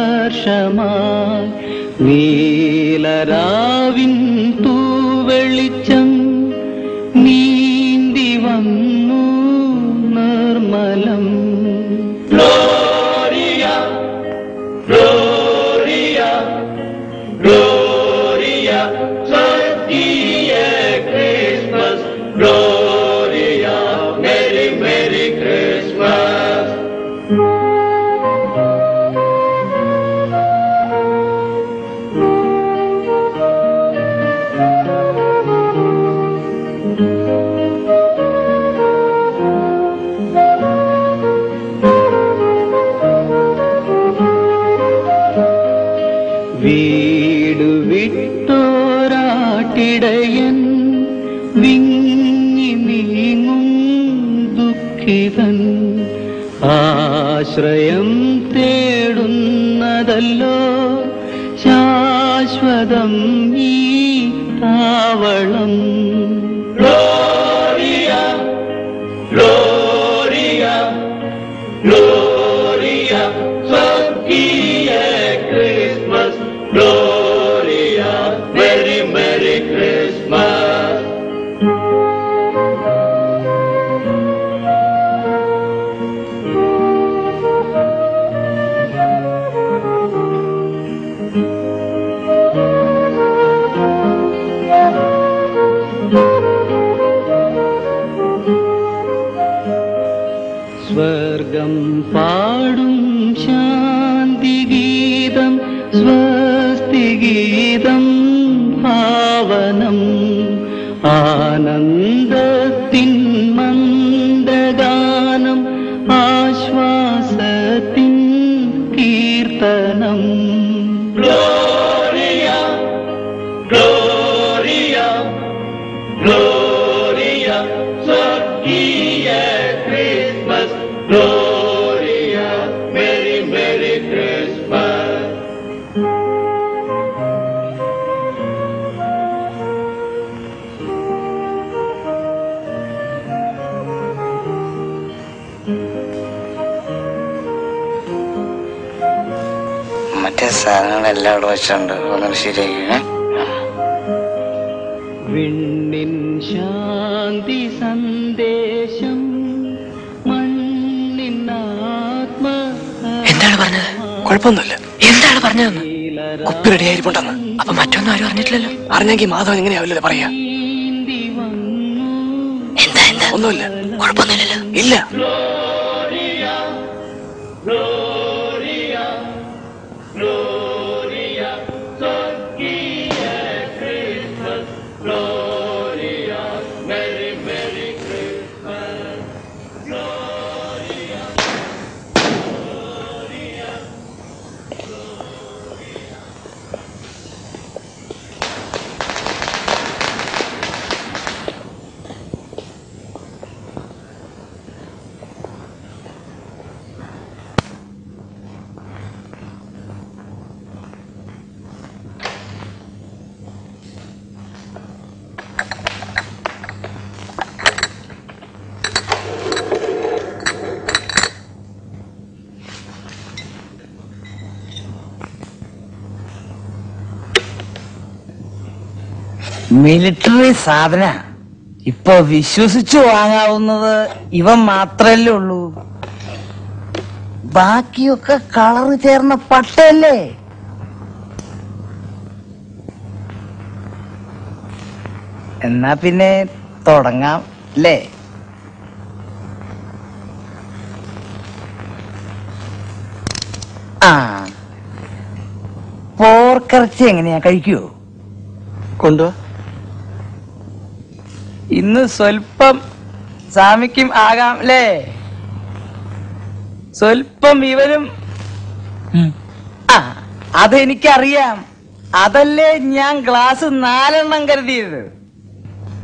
ഹർഷമായി നീലരാവിൻ തൂവെളിച്ചം ആശ്രയം തേടുന്നതല്ലോ ശാശ്വതം ഈ താവളം Gloria, Gloria, Sankeye Christmas, Gloria, पाडुं शान्तिगीतम् स्वस्ति गीतम् पावनम् आनन्द അവിടെ വെച്ചുണ്ട് ഒന്നും ശരിയാക്കിയേ വിണ്ണിൻ ശാന്തി സന്ദേശം എന്താണ് പറഞ്ഞത്? കുഴപ്പമൊന്നുമില്ല എന്താണ് പറഞ്ഞതെന്ന്? കുപ്പി റെഡി ആയിരിപ്പുണ്ടെന്ന്. അപ്പൊ മറ്റൊന്നും ആരും അറിഞ്ഞിട്ടില്ലല്ലോ. അറിഞ്ഞെങ്കിൽ മാധവൻ എങ്ങനെയാവില്ലല്ലോ പറയാ എന്താ എന്താ? ഒന്നുമില്ല. കുഴപ്പമൊന്നുമില്ലല്ലോ. ഇല്ല. മിലിറ്ററി സാധന. ഇപ്പൊ വിശ്വസിച്ചു വാങ്ങാവുന്നത് ഇവൻ മാത്രല്ലേ ഉള്ളൂ. ബാക്കിയൊക്കെ കളറ് ചേർന്ന പട്ടയല്ലേ? എന്നാ പിന്നെ തുടങ്ങാം അല്ലേ? ആ. പോർക്കിറച്ചി എങ്ങനെയാ കഴിക്കുവോ? കൊണ്ടുവാ. ഇന്ന് സ്വൽപ്പം സ്വാമിക്കും ആകാം അല്ലേ? സ്വൽപ്പം ഇവരും ആ അതെനിക്കറിയാം. അതല്ലേ ഞാൻ ഗ്ലാസ് നാലെണ്ണം കരുതിയത്?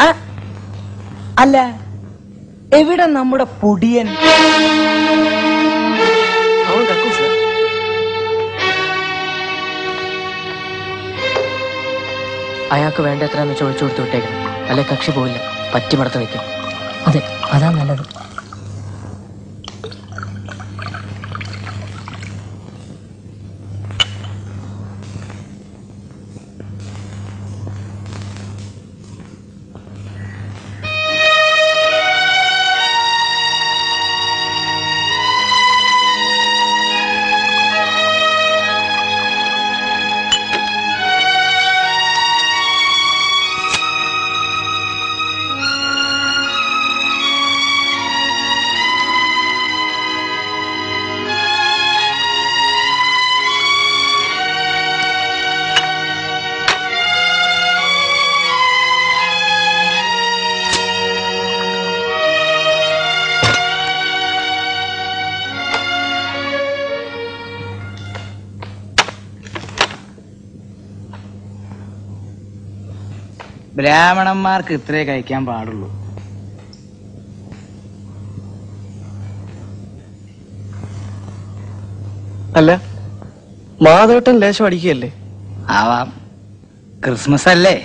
ആ, അല്ല എവിടെ നമ്മുടെ പൊടിയൻ. അയാൾക്ക് വേണ്ട എത്രയാന്ന് ചോദിച്ചു കൊടുത്തു വിട്ടേക്കണം. അല്ലെ കക്ഷി പോയില്ല പറ്റി മടത്ത് വെക്കും അതെ അതാ നല്ലത്. ബ്രാഹ്മണന്മാർക്ക് ഇത്രേ കഴിക്കാൻ പാടുള്ളൂ. അല്ല മാധവട്ടൻ ലേശം അടിക്കുകയല്ലേ? ആവാം. ക്രിസ്മസ് അല്ലേ?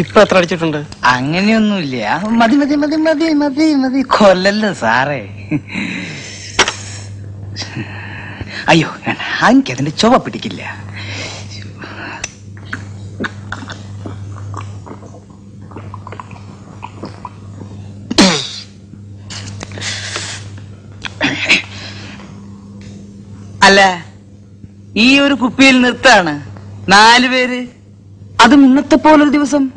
ഇപ്പൊ എത്ര അടിച്ചിട്ടുണ്ട്? അങ്ങനെയൊന്നുമില്ല. മതി മതി മതി മതി മതി മതി കൊല്ലല്ലോ സാറേ. അയ്യോ ഞാൻ എനിക്ക് അതിന്റെ ചുവ പിടിക്കില്ല. അല്ല ഈ ഒരു കുപ്പിയിൽ നിർത്താണ്. നാല് പേര്. അതും ഇന്നത്തെ പോലെ ഒരു ദിവസം.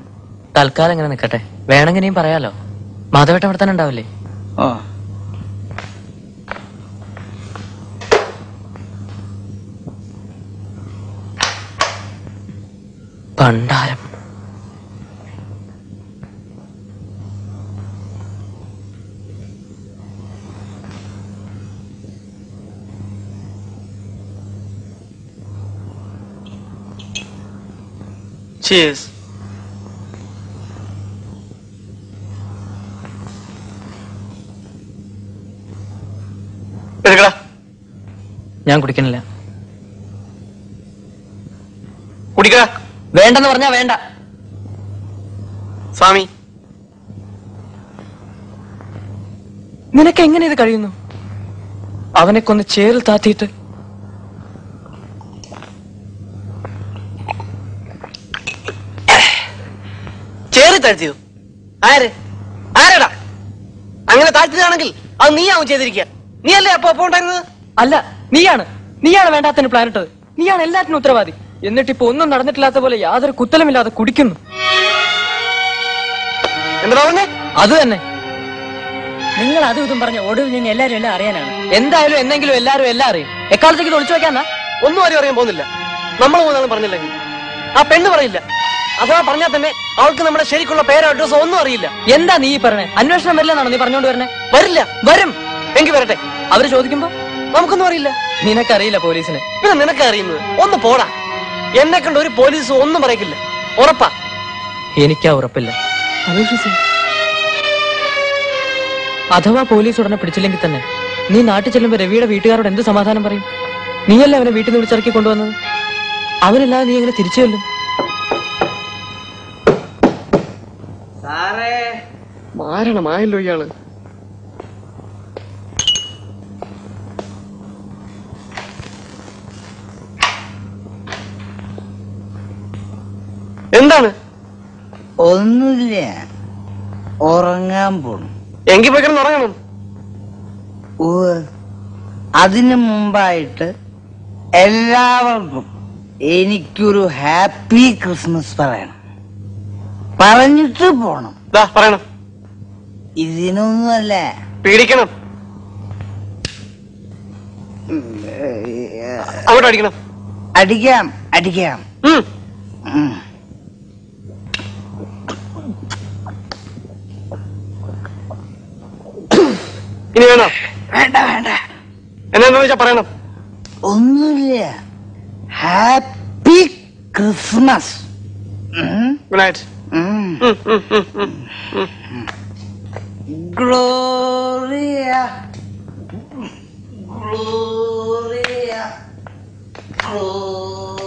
തൽക്കാലം ഇങ്ങനെ നിൽക്കട്ടെ വേണമെങ്കിൽ പറയാലോ. മാധവേട്ടൻ അവിടെ തന്നെ ഉണ്ടാവില്ലേ? ഓ. പണ്ടാരം Cheers. എടുക്കടാ. ഞാൻ കുടിക്കണില്ല. കുടിക്കടാ. വേണ്ടെന്ന് പറഞ്ഞാ വേണ്ട. സ്വാമി. നിനക്ക് എങ്ങനെ ഇത് കഴിയുന്നു? അവനെ കൊന്ന് ചേറിൽ താത്തിയിട്ട്. ചേറി താഴ്ത്തിയോ? ആര്? ആരടാ? അങ്ങനെ താഴ്ത്തിയതാണെങ്കിൽ അത് നീയാവും ചെയ്തിരിക്കുക. നീയല്ലേ അപ്പൊ അപ്പൊ ഉണ്ടായിരുന്നത്? അല്ല നീയാണ്. നീയാണ് വേണ്ടാത്തതിന് പ്ലാനിട്ടത് നീയാണ് എല്ലാത്തിനും ഉത്തരവാദി. എന്നിട്ട് ഇപ്പൊ ഒന്നും നടന്നിട്ടില്ലാത്ത പോലെ യാതൊരു കുത്തലുമില്ലാതെ കുടിക്കുന്നു. എന്താ പറഞ്ഞേ? അത് തന്നെ. നിങ്ങൾ അതും ഇതും പറഞ്ഞ ഒടുവിൽ നിന്ന് എല്ലാരും എല്ലാം അറിയാനാണ്. എന്തായാലും എന്തെങ്കിലും എല്ലാരും എല്ലാം അറിയും. എക്കാലത്തേക്ക് ഒളിച്ചു വെക്കാന്നാ ഒന്നും ആരും അറിയാൻ പോകുന്നില്ല. നമ്മൾ മൂന്നാളും പറഞ്ഞില്ലെങ്കിൽ. ആ പെണ്ണ് പറയില്ല. അഥവാ പറഞ്ഞാൽ തന്നെ അവൾക്ക് നമ്മുടെ ശരിക്കുള്ള പേരോ അഡ്രസ്സോ ഒന്നും അറിയില്ല. എന്താ നീ പറഞ്ഞേ? അന്വേഷണം വരില്ലെന്നാണോ നീ പറഞ്ഞോണ്ട് വരണേ വരില്ല. വരും. എങ്കിൽ വരട്ടെ. അവർ ചോദിക്കുമ്പോ? നമുക്കൊന്നും അറിയില്ല. നിനക്കറിയില്ല പോലീസിനെ. പിന്നെ നിനക്കറിയുന്നത്? ഒന്ന് പോടാ. എന്നെ കണ്ട ഒരു പോലീസ് ഒന്നും പറയിക്കില്ല ഉറപ്പാ. എനിക്കാ ഉറപ്പില്ല. അഥവാ പോലീസ് ഉടനെ പിടിച്ചില്ലെങ്കിൽ തന്നെ നീ നാട്ടിൽ ചെല്ലുമ്പോ രവിയുടെ വീട്ടുകാരോട് എന്ത് സമാധാനം പറയും? നീയല്ലേ അവനെ വീട്ടിൽ നിന്ന് വിളിച്ചിറക്കി കൊണ്ടുവന്നത്? അവനല്ലാതെ നീ എങ്ങനെ തിരിച്ചു ചെല്ലും? മാരണമായല്ലോ ഇയാൾ. എന്താണ്? ഒന്നുമില്ല. ഉറങ്ങാൻ പോണു. എങ്കിൽ പോയി കിടന്ന് ഉറങ്ങണം. അതിനു മുമ്പായിട്ട് എല്ലാവർക്കും എനിക്കൊരു ഹാപ്പി ക്രിസ്മസ് പറയണം. പറഞ്ഞിട്ട് പോണം. ദാ പറയണം. ഇതിനൊന്നുമല്ല. പേടിക്കണം അങ്ങോട്ട് അടിക്കണം. അടിക്കാം അടിക്കാം. ഉം. ഉം. ഇനി വേണോ? വേണ്ട വേണ്ട. എന്നാന്ന് വെച്ചാ പറയണം. ഒന്നുമില്ല. Happy Christmas. Good night Gloria Gloria ഉം,